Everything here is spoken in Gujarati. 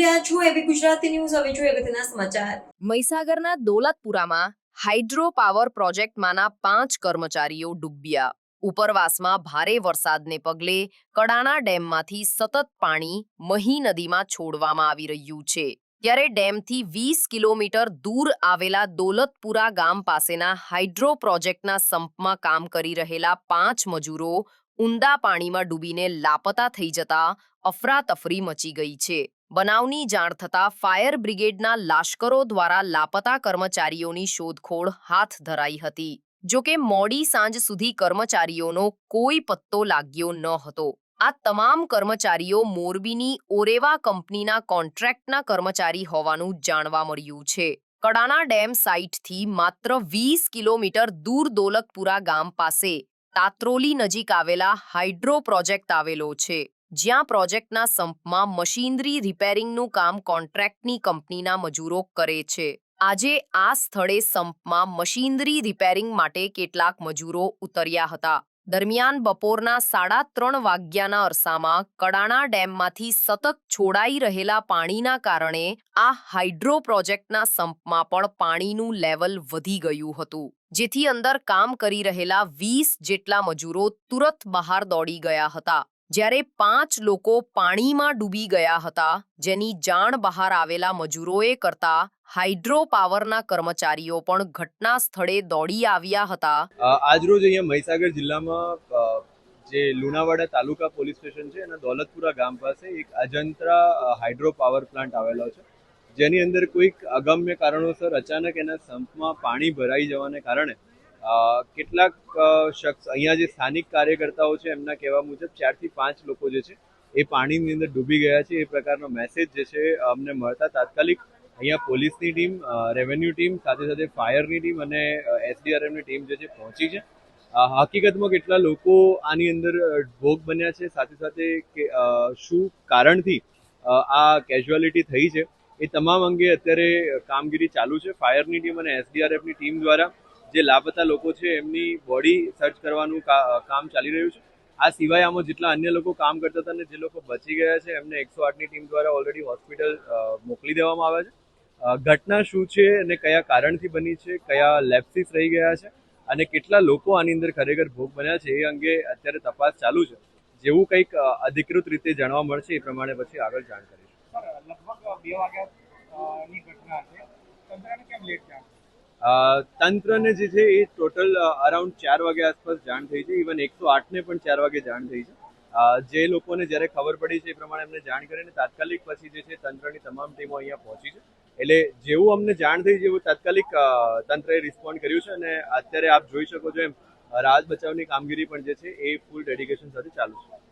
રહ્યા છો એબી ગુજરાતી ન્યૂઝ. હવે જોઈએ અગત્યના સમાચાર. મહીસાગરના દોલતપુરામાં હાઇડ્રો પાવર પ્રોજેક્ટમાંના પાંચ કર્મચારીઓ ડૂબ્યા. ઉપરવાસમાં ભારે વરસાદને પગલે કડાણા ડેમમાંથી સતત પાણી મહી નદીમાં છોડવામાં આવી રહ્યું છે. ત્યારે ડેમથી વીસ કિલોમીટર દૂર આવેલા દોલતપુરા ગામ પાસેના હાઇડ્રો પ્રોજેક્ટના સંપમાં કામ કરી રહેલા પાંચ મજૂરો ઊંડા પાણીમાં ડૂબીને લાપતા થઈ જતા અફરાતફરી મચી ગઈ છે. બનાવની જાણ થતાં ફાયર બ્રિગેડના લાશ્કરો દ્વારા લાપતા કર્મચારીઓની શોધખોળ હાથ ધરાઈ હતી. જોકે મોડી સાંજ સુધી કર્મચારીઓનો કોઈ પત્તો લાગ્યો ન હતો. આ તમામ કર્મચારીઓ મોરબીની ઓરેવા કંપનીના કોન્ટ્રાક્ટના કર્મચારી હોવાનું જાણવા મળ્યું છે. કડાના ડેમ સાઇટથી માત્ર વીસ કિલોમીટર દૂર દોલતપુરા ગામ પાસે તાત્રોલી નજીક આવેલા હાઇડ્રો પ્રોજેક્ટ આવેલો છે, જ્યાં પ્રોજેક્ટના સંપમાં મશીનરી રિપેરિંગનું કામ કોન્ટ્રાક્ટની કંપનીના મજૂરો કરે છે. આજે આ સ્થળે સંપમાં મશીનરી રિપેરિંગ માટે કેટલાક મજૂરો ઉતર્યા હતા. દરમિયાન બપોરના સાડા ત્રણ વાગ્યાના અરસામાં કડાણા ડેમમાંથી સતત છોડાઈ રહેલા પાણીના કારણે આ હાઇડ્રો પ્રોજેક્ટના સંપમાં પણ પાણીનું લેવલ વધી ગયું હતું, જેથી અંદર કામ કરી રહેલા વીસ જેટલા મજૂરો તુરત બહાર દોડી ગયા હતા. જ્યારે પાંચ લોકો પાણીમાં ડૂબી ગયા હતા, જેની જાણ બહાર આવેલા મજૂરોએ કરતા હાઇડ્રો પાવરના કર્મચારીઓ પણ ઘટના સ્થળે દોડી આવ્યા હતા. આજરોજ અહીંયા મહીસાગર જિલ્લામાં જે લુણાવાડા તાલુકા પોલીસ સ્ટેશન છે, એના દોલતપુરા ગામ પાસે એક અજંત્રા હાઇડ્રો પાવર પ્લાન્ટ આવેલો છે. જેની અંદર કોઈક અગમ્ય કારણોસર અચાનક એના સંપમાં પાણી ભરાઈ જવાને કારણે કેટલાક શખ્સ અહીંયા જે સ્થાનિક કાર્યકર્તાઓ છે, એમના કહેવા મુજબ ચારથી પાંચ લોકો જે છે, એ પાણીની અંદર ડૂબી ગયા છે. એ પ્રકારનો મેસેજ જે છે, અમને મળતા તાત્કાલિક અહીંયા પોલીસની ટીમ રેવન્યુ ટીમ, સાથે સાથે ફાયરની ટીમ અને એસડીઆરએફની ટીમ જે છે, પહોંચી છે. હકીકતમાં કેટલા લોકો આની અંદર ભોગ બન્યા છે, સાથે સાથે કે શું કારણથી આ કેઝ્યુઆલિટી થઈ છે, એ તમામ અંગે અત્યારે કામગીરી ચાલુ છે. ફાયરની ટીમ અને એસડીઆરએફની ટીમ દ્વારા જે લાપતા લોકો છે, એમની બોડી સર્ચ કરવાનું કામ ચાલી રહ્યું છે. આ સિવાય આમાં જેટલા અન્ય લોકો કામ કરતા હતા અને જે લોકો બચી ગયા છે, એમને એકસો આઠની ટીમ દ્વારા ઓલરેડી હોસ્પિટલ મોકલી દેવામાં આવ્યા છે. ઘટના શું છે અને કયા કારણથી બની છે, કયા લેપ્સિસ રહી ગયા છે અને કેટલા લોકો આની અંદર ખરેખર ભોગ બન્યા છે એ અંગે અત્યારે તપાસ ચાલુ છે. જેવું કંઈક અધિકૃત રીતે જાણવા મળશે એ પ્રમાણે પછી આગળ જાણ કરીશું. લગભગ બે વાગ્યા ઘટના છે. કેમ લેટ તંત્રને જે છે એ ટોટલ અરાઉન્ડ ચાર વાગે આસપાસ જાણ થઈ છે. ઇવન એકસો આઠને પણ ચાર વાગે જાણ થઈ છે. જે લોકોને જ્યારે ખબર પડી છે એ પ્રમાણે અમને જાણ કરીને તાત્કાલિક પછી જે છે તંત્રની તમામ ટીમો અહીંયા પહોંચી છે. એટલે જેવું અમને જાણ થઈ જેવું તાત્કાલિક અ, તંત્રએ રિસ્પોન્ડ કર્યું છે અને અત્યારે આપ જોઈ શકો છો એમ રાહત બચાવની કામગીરી પણ જે છે એ ફૂલ ડેડિકેશન સાથે ચાલુ છે.